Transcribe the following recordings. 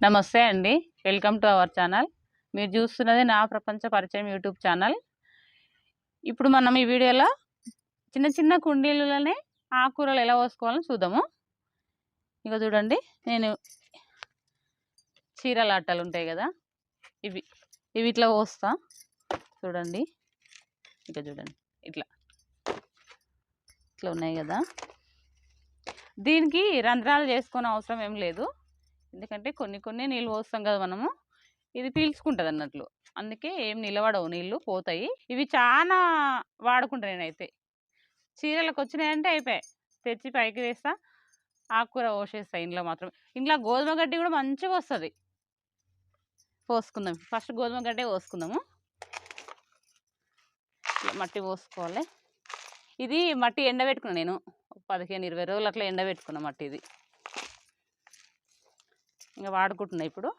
నమస్తే అండి. Welcome to our channel. మీరు చూస్తున్నది నా ప్రపంచ పరిచయం యూట్యూబ్ ఛానల్. ఇప్పుడు మనం ఈ వీడియోలో చిన్న చిన్న కుండీలలోనే ఆకుకూరలు ఎలా పోసుకోవాలని చూద్దాము. ఇక చూడండి. నేను చీరల అట్టలు ఉంటాయి కదా. ఇవి ఇవి ఇట్లా పోస్తా చూడండి. ఇక చూడండి. ఇట్లా. ఇట్లా ఉన్నాయి కదా. దీనికి రంధ్రాలు చేసుకునే అవసరం ఏం లేదు. ఎందుకంటే కొన్ని కొన్ని నీళ్ళు పోస్తాం కదా మనము. ఇది పీల్చుకుంటుంది అన్నట్లు అందుకే ఏం నిలబడవు నీళ్ళు పోతాయి. ఇవి చాలా వాడుకుంటా నేనైతే. చీరలకు వచ్చినాయంటే అయిపోయాయి. తెచ్చి పైకి వేస్తా ఆకుకూర పోసేస్తాయి ఇంట్లో మాత్రం ఇంట్లో గోధుమ గడ్డి కూడా మంచిగా వస్తుంది. పోసుకుందాం. ఫస్ట్ గోధుమ గడ్డే పోసుకుందాము. మట్టి పోసుకోవాలి. ఇది మట్టి ఎండబెట్టుకున్నా నేను. పదిహేను ఇరవై రోజులు అట్లా ఎండబెట్టుకున్నాను మట్టి ఇది ఇంకా వాడుకుంటున్నా ఇప్పుడు.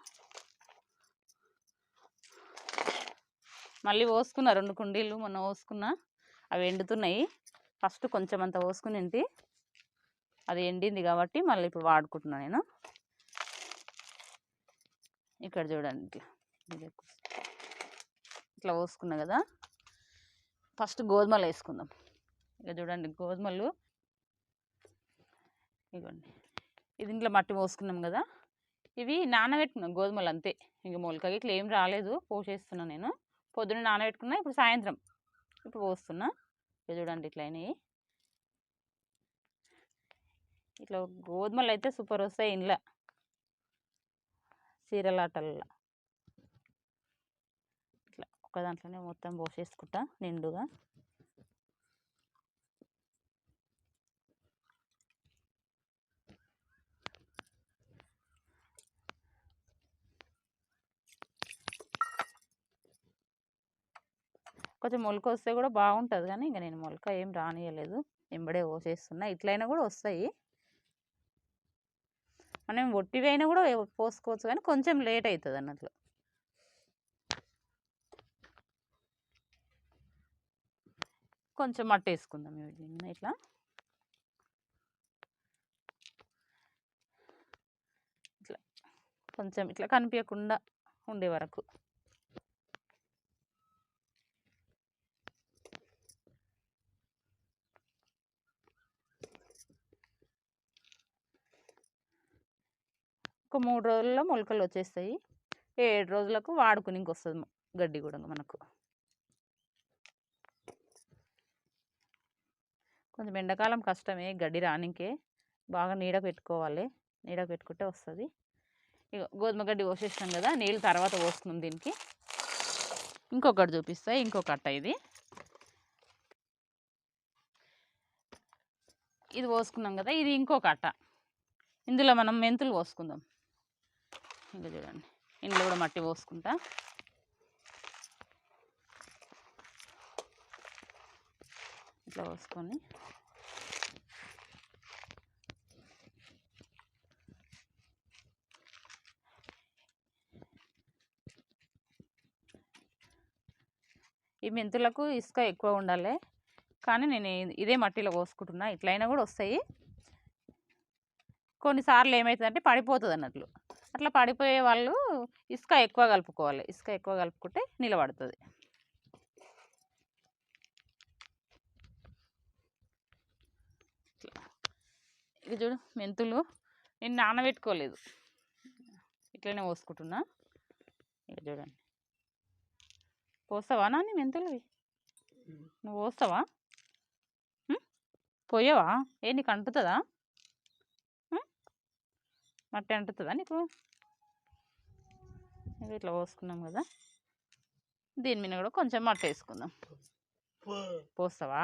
మళ్ళీ పోసుకున్న రెండు కుండీలు మొన్న పోసుకున్న అవి ఎండుతున్నాయి. ఫస్ట్ కొంచెం అంత పోసుకుని ఏంటి అది ఎండింది కాబట్టి మళ్ళీ ఇప్పుడు వాడుకుంటున్నా నేను. ఇక్కడ చూడండి ఇట్లా ఇట్లా పోసుకున్నా కదా. ఫస్ట్ గోధుమలు వేసుకుందాం. ఇక చూడండి గోధుమలు ఇదిగోండి ఇది ఇంట్లో మట్టి పోసుకున్నాం కదా. ఇవి నానబెట్టుకున్నాను గోధుమలు అంతే ఇంక మొలకకి ఇట్లా ఏం రాలేదు. పోసేస్తున్నా నేను. పొద్దున్న నానబెట్టుకున్నా ఇప్పుడు సాయంత్రం. ఇప్పుడు పోస్తున్నా. ఇక చూడండి ఇట్లా అయినాయి. ఇట్లా గోధుమలు అయితే సూపర్ వస్తాయి ఇంట్లో చీరలాటల్లో. ఇట్లా ఒక దాంట్లోనే మొత్తం పోసేసుకుంటా నిండుగా. కొంచెం మొలక వస్తే కూడా బాగుంటుంది కానీ ఇంకా నేను మొలక ఏం రానియలేదు. ఎంబడే పోసేస్తున్నా. ఇట్లయినా కూడా వస్తాయి. మనం ఒట్టివైనా కూడా పోసుకోవచ్చు కానీ కొంచెం లేట్ అవుతుంది అన్నట్లు. కొంచెం మట్టి వేసుకుందాం ఇవి ఇట్లా. ఇట్లా. కొంచెం ఇట్లా కనిపించకుండా ఉండే వరకు. ఒక మూడు రోజుల్లో మొలకలు వచ్చేస్తాయి. ఏడు రోజులకు వాడుకుని ఇంకొస్తుంది గడ్డి కూడా మనకు. కొంచెం ఎండాకాలం కష్టమే గడ్డి రానికే బాగా నీడ పెట్టుకోవాలి. నీడ పెట్టుకుంటే వస్తుంది. ఇక గోధుమ గడ్డి పోసేసినాం కదా నీళ్ళు తర్వాత పోస్తున్నాం దీనికి. ఇంకొకటి చూపిస్తా ఇంకొక అట్ట ఇది. ఇది పోసుకున్నాం కదా ఇది ఇంకొక అట్ట. ఇందులో మనం మెంతులు పోసుకుందాం. ఇంకా చూడండి. ఇంట్లో కూడా మట్టి పోసుకుంటా. ఇట్లా పోసుకొని. ఈ మెంతులకు ఇసుక ఎక్కువ ఉండాలి. కానీ నేను ఇదే మట్టిలో కోసుకుంటున్నా ఇట్లయినా కూడా వస్తాయి. కొన్నిసార్లు ఏమవుతుందంటే పడిపోతుంది అన్నట్లు అట్లా పడిపోయే వాళ్ళు ఇసుక ఎక్కువ కలుపుకోవాలి ఇసుక ఎక్కువ కలుపుకుంటే నిలబడుతుంది. ఇది చూడు మెంతులు నేను నానబెట్టుకోలేదు ఇట్లనే పోసుకుంటున్నా ఇక చూడండి పోస్తావా నాని మెంతులు? నువ్వు పోస్తావా? పోయావా ఏ నీకు అంటుతుందా? మట్టి అంటుతుందా నీకు? ఇవి ఇట్లా పోసుకున్నాం కదా. దీని మీద కూడా కొంచెం మట్టి వేసుకుందాం. పోస్తావా?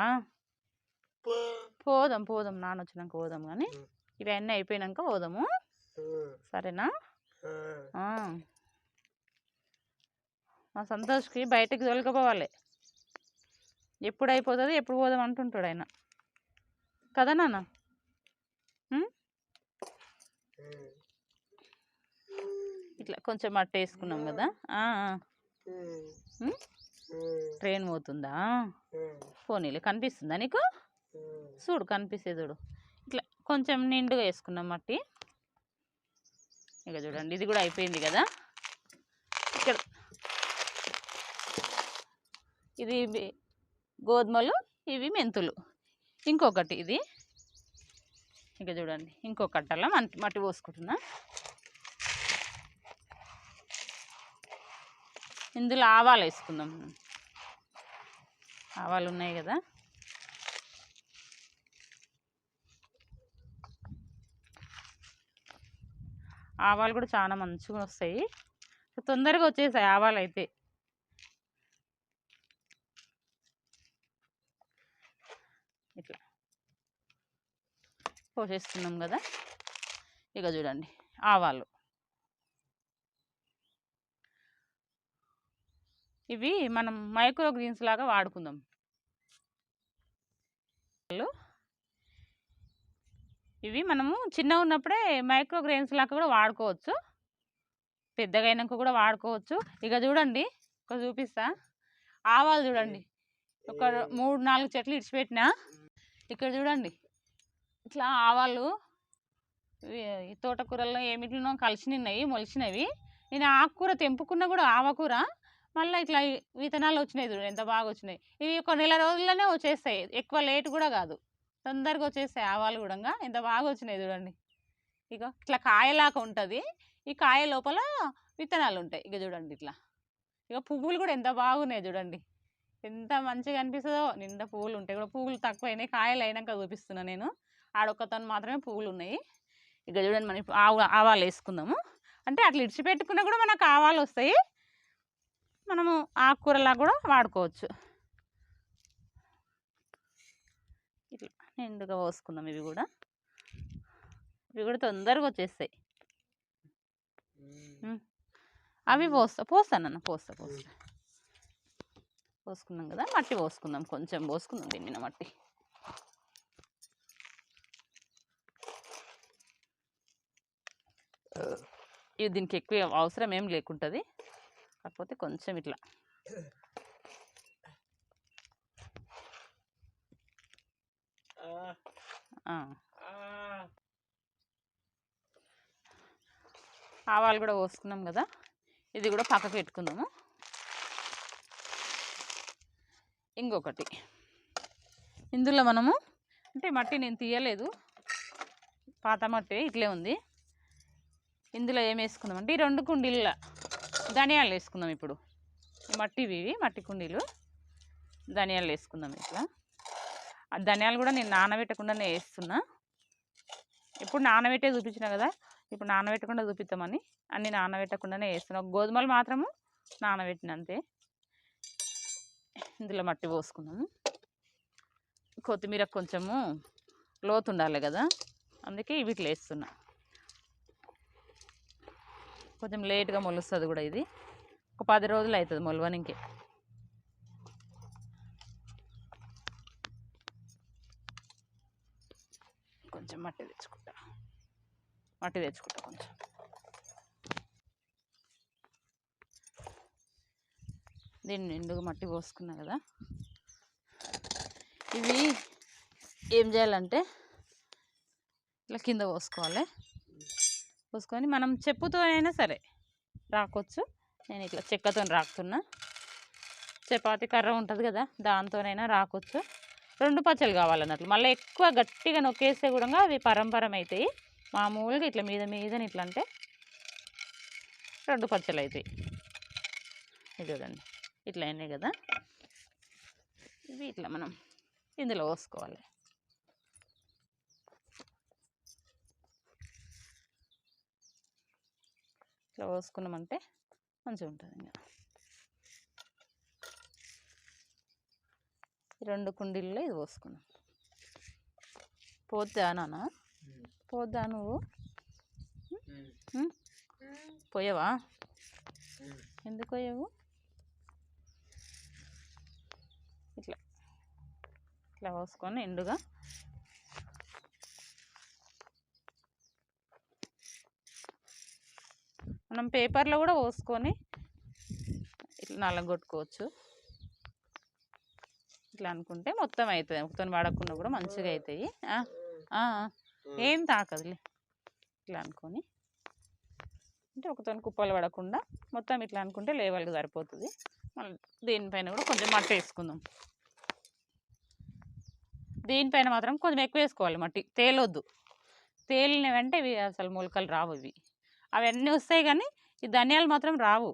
పోదాం పోదాం. నాన్న వచ్చినాక పోదాం కానీ ఇవన్నీ అయిపోయినాక పోదాము. సరేనా? మా సంతోష్కి బయటకు తోలుకపోవాలి. ఎప్పుడు అయిపోతుంది ఎప్పుడు పోదాం అంటుంటాడు ఆయన. కదా నాన్న? ఇట్లా కొంచెం మట్టి వేసుకున్నాం కదా? ట్రైన్ పోతుందా? పోనీలే కనిపిస్తుందా నీకు? చూడు కనిపిస్తే చూడు. ఇట్లా కొంచెం నిండుగా వేసుకున్నాం మట్టి. ఇక చూడండి ఇది కూడా అయిపోయింది కదా. ఇక్కడ ఇది గోధుమలు ఇవి మెంతులు. ఇంకొకటి ఇది. ఇక చూడండి ఇంకో కట్టలో మట్టి మట్టి పోసుకుంటున్నా. ఇందులో ఆవాలు వేసుకుందాం. ఆవాలు ఉన్నాయి కదా. ఆవాలు కూడా చాలా మంచిగా వస్తాయి. తొందరగా వచ్చేసాయి ఆవాలు అయితే. ఇట్లా. పోసేస్తున్నాం కదా. ఇక చూడండి ఆవాలు. ఇవి మనం మైక్రో గ్రీన్స్ లాగా వాడుకుందాం. ఇవి మనము చిన్నగా ఉన్నప్పుడే మైక్రో గ్రెయిన్స్ లాగా కూడా వాడుకోవచ్చు. పెద్దగా అయినాక కూడా వాడుకోవచ్చు. ఇక చూడండి ఒక చూపిస్తా. ఆవాలు చూడండి. ఒక మూడు నాలుగు చెట్లు ఇడిచిపెట్టిన. ఇక్కడ చూడండి ఇట్లా ఆవాలు ఈ తోటకూరల్లో ఏమిటినో కలిసినవి మొలిచినవి నేను ఆకుకూర తెంపుకున్నా కూడా ఆవకూర. మళ్ళీ ఇట్లా విత్తనాలు వచ్చినాయి చూడు ఎంత బాగా వచ్చినాయి. ఇవి ఒక నెల రోజుల్లోనే వచ్చేస్తాయి. ఎక్కువ లేట్ కూడా కాదు. తొందరగా వచ్చేస్తాయి ఆవాలు కూడా ఎంత బాగా వచ్చినాయి చూడండి. ఇక ఇట్లా కాయలాగా ఉంటుంది. ఈ కాయ లోపల విత్తనాలు ఉంటాయి. ఇక చూడండి ఇట్లా. ఇక పువ్వులు కూడా ఎంత బాగున్నాయి చూడండి. ఎంత మంచిగా అనిపిస్తుందో. నిండా పువ్వులు ఉంటాయి కూడా. పువ్వులు తక్కువైనాయి. కాయలు అయినాక చూపిస్తున్నా నేను. ఆడొక్కతను మాత్రమే పువ్వులు ఉన్నాయి. ఇక చూడండి మనం ఆవు ఆవాలు వేసుకుందాము. అంటే అట్లా ఇడిచిపెట్టుకున్నా కూడా మనకు ఆవాలు వస్తాయి. మనము ఆకుకూరలా కూడా వాడుకోవచ్చు. ఇట్లా నిండుగా పోసుకుందాం ఇవి కూడా. ఇవి కూడా తొందరగా వచ్చేస్తాయి. అవి పోస్తా పోస్తానన్న పోస్తా పోస్తా. పోసుకున్నాం కదా మట్టి పోసుకుందాం కొంచెం పోసుకుందాం దీన్ని మట్టి. ఇది దీనికి ఎక్కువ అవసరం ఏం లేకుంటుంది. కాకపోతే కొంచెం ఇట్లా. ఆవాలు కూడా పోసుకున్నాం కదా. ఇది కూడా పక్కకు పెట్టుకుందాము. ఇంకొకటి. ఇందులో మనము అంటే మట్టి నేను తీయలేదు. పాత మట్టి ఇట్లే ఉంది. ఇందులో ఏం వేసుకుందాం అంటే ఈ రెండు కుండీల ధనియాలు వేసుకుందాం ఇప్పుడు. మట్టివి ఇవి మట్టి కుండీలు ధనియాలు వేసుకుందాం ఇట్లా. ఆ ధనియాలు కూడా నేను నానబెట్టకుండానే వేస్తున్నా. ఇప్పుడు నానబెట్టే చూపించిన కదా ఇప్పుడు నానబెట్టకుండా చూపిద్దామని అన్ని నానబెట్టకుండానే వేస్తున్నా. గోధుమలు మాత్రము నానబెట్టిన అంతే. ఇందులో మట్టి పోసుకున్నాము కొత్తిమీర కొంచెము లోతు ఉండాలి కదా అందుకే వీటిలో వేస్తున్నా. కొంచెం లేట్గా మొలుస్తుంది కూడా ఇది. ఒక పది రోజులు అవుతుంది మొలవనికి. కొంచెం మట్టి తెచ్చుకుంటా. మట్టి తెచ్చుకుంటా కొంచెం. దీన్ని నిండుగా మట్టి పోసుకున్నా కదా. ఇవి ఏం చేయాలంటే ఇలా కింద పోసుకోవాలి. పోసుకొని మనం చెప్పుతోనైనా సరే రాకొచ్చు. నేను ఇట్లా చెక్కతో రాకుతున్నా. చపాతి కర్ర ఉంటుంది కదా దాంతోనైనా రాకొచ్చు. రెండు పచ్చలు కావాలన్నట్లు. మళ్ళీ ఎక్కువ గట్టిగా నొక్కేస్తే కూడా అవి పరంపరం అవుతాయి మామూలుగా ఇట్లా మీద మీద ఇట్లా అంటే రెండు పచ్చలు అవుతాయి ఇది చూడండి ఇట్లా అయినాయి కదా. ఇవి ఇట్లా మనం ఇందులో పోసుకోవాలి. ఇట్లా పోసుకున్నామంటే మంచిగా ఉంటుంది ఇంకా రెండు కుండీల్లో ఇది పోసుకున్నాం. పోద్దా నాన్న? పోద్దా నువ్వు? పోయావా? ఎందుకు పోయావు? ఇట్లా. ఇట్లా పోసుకొని ఎండుగా మనం పేపర్లో కూడా పోసుకొని ఇట్లా నల్లగొట్టుకోవచ్చు ఇట్లా అనుకుంటే మొత్తం అవుతుంది మొత్తం వాడకుండా కూడా మంచిగా అవుతాయి ఏం తాకదులే. ఇట్లా అనుకొని. అంటే ఒకతో కుప్పలు పడకుండా మొత్తం ఇట్లా అనుకుంటే లేవల్గా సరిపోతుంది. మళ్ళీ దీనిపైన కూడా కొంచెం మట్టి వేసుకుందాం. దీనిపైన మాత్రం కొంచెం ఎక్కువ వేసుకోవాలి మట్టి. తేలొద్దు. తేలినవంటే ఇవి అసలు మొలకలు రావు ఇవి. అవన్నీ వస్తాయి కానీ ఈ ధనియాలు మాత్రం రావు.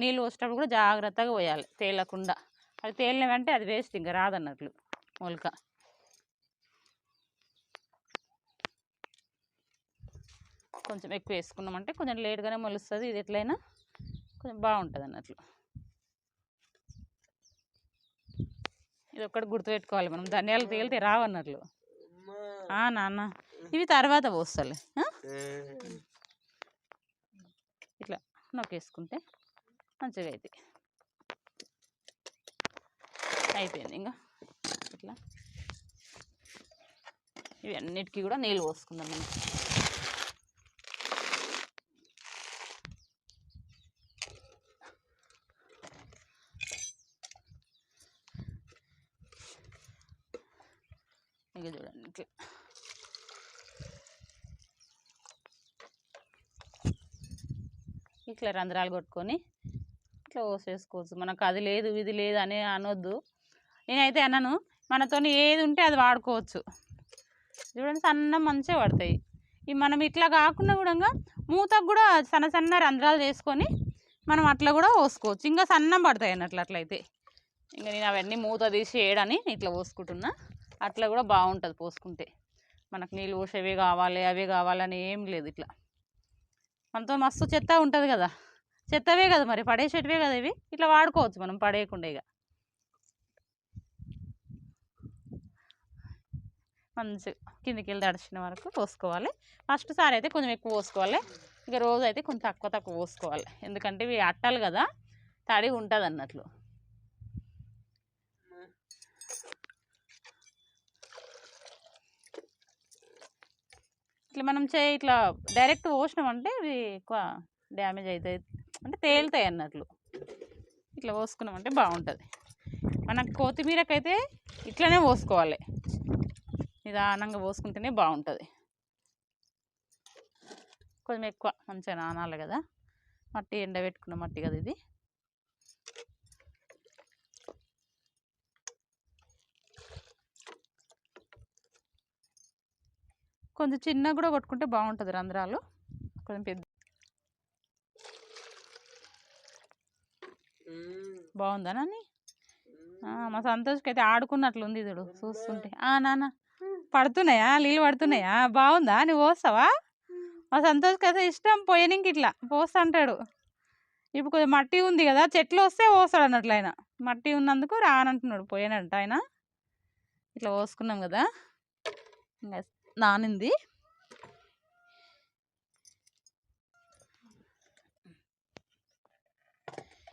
నీళ్ళు పోసేటప్పుడు కూడా జాగ్రత్తగా పోయాలి తేలకుండా. అది తేలిన వెంటనే అది వేస్ట్ ఇంకా రాదన్నట్లు మొలక. కొంచెం ఎక్కువ వేసుకున్నామంటే కొంచెం లేట్గానే మొలుస్తుంది. ఇది ఎట్లయినా కొంచెం బాగుంటుంది అన్నట్లు. ఇది ఒక్కటి గుర్తుపెట్టుకోవాలి మనం. ధనియాలు తేలితే రావన్నట్లు నాన్న. ఇవి తర్వాత పోస్తాలే? ఇట్లా నొక్కేసుకుంటే మంచిగా అవుతాయి అయిపోయింది ఇంకా ఇట్లా. ఇవి అన్నిటికీ కూడా నీళ్ళు పోసుకుందాం మనం. ఇక చూడండి ఇట్లా. ఇట్లా రంధ్రాలు కొట్టుకొని ఇట్లా పోసేసుకోవచ్చు మనకు అది లేదు ఇది లేదు అని అనొద్దు. నేనైతే అన్నాను మనతోని ఏది ఉంటే అది వాడుకోవచ్చు. చూడండి సన్న మంచిగా పడతాయి. ఈ మనం ఇట్లా కాకుండా కూడా మూతకు కూడా సన్న సన్న రంధ్రాలు చేసుకొని మనం అట్లా కూడా పోసుకోవచ్చు ఇంకా సన్నం పడతాయి అన్నట్లు అట్లయితే. ఇంకా నేను అవన్నీ మూత తీసి వేయడని ఇట్లా పోసుకుంటున్నా. అట్లా కూడా బాగుంటుంది పోసుకుంటే. మనకు నీళ్ళు పోసేవి కావాలి అవి కావాలని ఏం లేదు ఇట్లా. మనతో మస్తు చెత్త ఉంటుంది కదా. చెత్తవే కదా మరి పడేసేటివే కదా ఇవి. ఇట్లా వాడుకోవచ్చు మనం పడేయకుండా ఇక మంచిగా కిందికి వెళ్ళి తడిచిన వరకు పోసుకోవాలి. ఫస్ట్ సారి అయితే కొంచెం ఎక్కువ పోసుకోవాలి. ఇక రోజు అయితే కొంచెం తక్కువ తక్కువ పోసుకోవాలి. ఎందుకంటే ఇవి అట్టాలి కదా తడి ఉంటుంది అన్నట్లు ఇట్లా మనం చే ఇట్లా డైరెక్ట్ పోసినామంటే ఇవి ఎక్కువ డ్యామేజ్ అవుతాయి అంటే తేలుతాయి అన్నట్లు. ఇట్లా పోసుకున్నామంటే బాగుంటుంది. మనకు కొత్తిమీరకైతే ఇట్లనే పోసుకోవాలి. నిదానంగా పోసుకుంటేనే బాగుంటుంది. కొంచెం ఎక్కువ మంచిగా నానాలి కదా. మట్టి ఎండబెట్టుకున్న మట్టి కదా ఇది. కొంచెం చిన్నగా కూడా కొట్టుకుంటే బాగుంటుంది రంధ్రాలు. కొంచెం పెద్ద బాగుందా నాని? మా సంతోష్కి అయితే ఆడుకున్నట్లుంది చూడు చూస్తుంటే. ఆ నాన్న. పడుతున్నాయా? నీళ్ళు పడుతున్నాయా? బాగుందా? నువ్వు పోస్తావా? మా సంతోష్కి అయితే ఇష్టం పోయనికి ఇట్లా. పోస్తా అంటాడు. ఇప్పుడు కొంచెం మట్టి ఉంది కదా చెట్లు వస్తే పోస్తాడు అన్నట్లు ఆయన. మట్టి ఉన్నందుకు రానంటున్నాడు. పోయానంట ఆయన. ఇట్లా పోసుకున్నాం కదా. ఇంకా నానింది.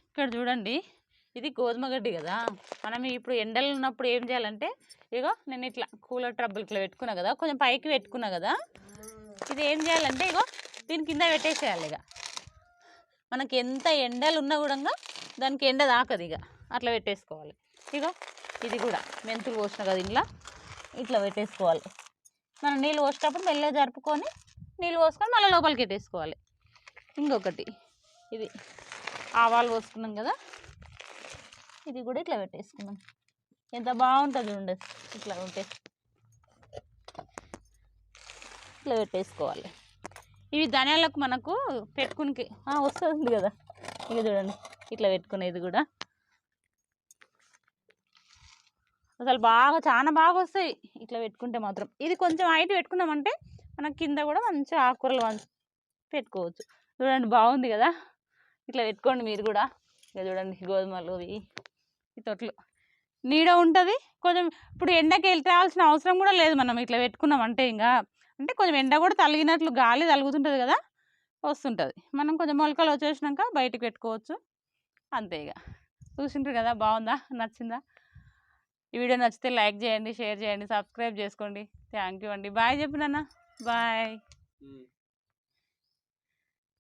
ఇక్కడ చూడండి. ఇది గోధుమ గడ్డి కదా. మనం ఇప్పుడు ఎండలు ఉన్నప్పుడు ఏం చేయాలంటే ఇగో నేను ఇట్లా కూలర్ ట్రబుల్ ఇట్లా పెట్టుకున్నా కదా కొంచెం పైకి పెట్టుకున్నా కదా ఇది ఏం చేయాలంటే ఇగో దీని కింద పెట్టేసేయాలి ఇక మనకి ఎంత ఎండలు ఉన్నా కూడా దానికి ఎండ దాకదు ఇక అట్లా పెట్టేసుకోవాలి. ఇగో ఇది కూడా మెంతులు పోసిన కదా ఇంట్లో ఇట్లా పెట్టేసుకోవాలి. మనం నీళ్ళు పోసేటప్పుడు మెల్లగా జరుపుకొని నీళ్ళు పోసుకొని మళ్ళీ లోపలికి పెట్టేసుకోవాలి ఇంకొకటి ఇది ఆవాలు పోసుకున్నాం కదా ఇది కూడా ఇట్లా పెట్టేసుకున్నాం ఎంత బాగుంటుంది ఉండే ఇట్లా ఉంటే. ఇట్లా పెట్టేసుకోవాలి. ఇవి ధనియాలకు మనకు పెట్టుకునికి వస్తుంది కదా. ఇక చూడండి ఇట్లా పెట్టుకునేది కూడా. అసలు బాగా చాలా బాగా వస్తాయి ఇట్లా పెట్టుకుంటే మాత్రం. ఇది కొంచెం హైట్ పెట్టుకున్నామంటే మనకి కింద కూడా మంచిగా ఆకుకూరలు పెట్టుకోవచ్చు. చూడండి బాగుంది కదా? ఇట్లా పెట్టుకోండి మీరు కూడా. ఇక చూడండి గోధుమలు ఇవి ఈ తొట్లు. నీడ ఉంటుంది. కొంచెం ఇప్పుడు ఎండకి వెళ్ళాల్సిన అవసరం కూడా లేదు మనం. ఇట్లా పెట్టుకున్నాం అంటే ఇంకా. అంటే కొంచెం ఎండ కూడా తలిగినట్లు గాలి తలుగుతుంటుంది కదా? వస్తుంటుంది. మనం కొంచెం మొలకలు వచ్చేసినాక బయటకు పెట్టుకోవచ్చు. అంతే ఇక. చూసింటారు కదా? బాగుందా? నచ్చిందా? ఈ వీడియో నచ్చితే లైక్ చేయండి షేర్ చేయండి సబ్స్క్రైబ్ చేసుకోండి. థ్యాంక్ యూ అండి. బాయ్ చెప్పినా బాయ్.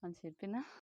అని చెప్పినా?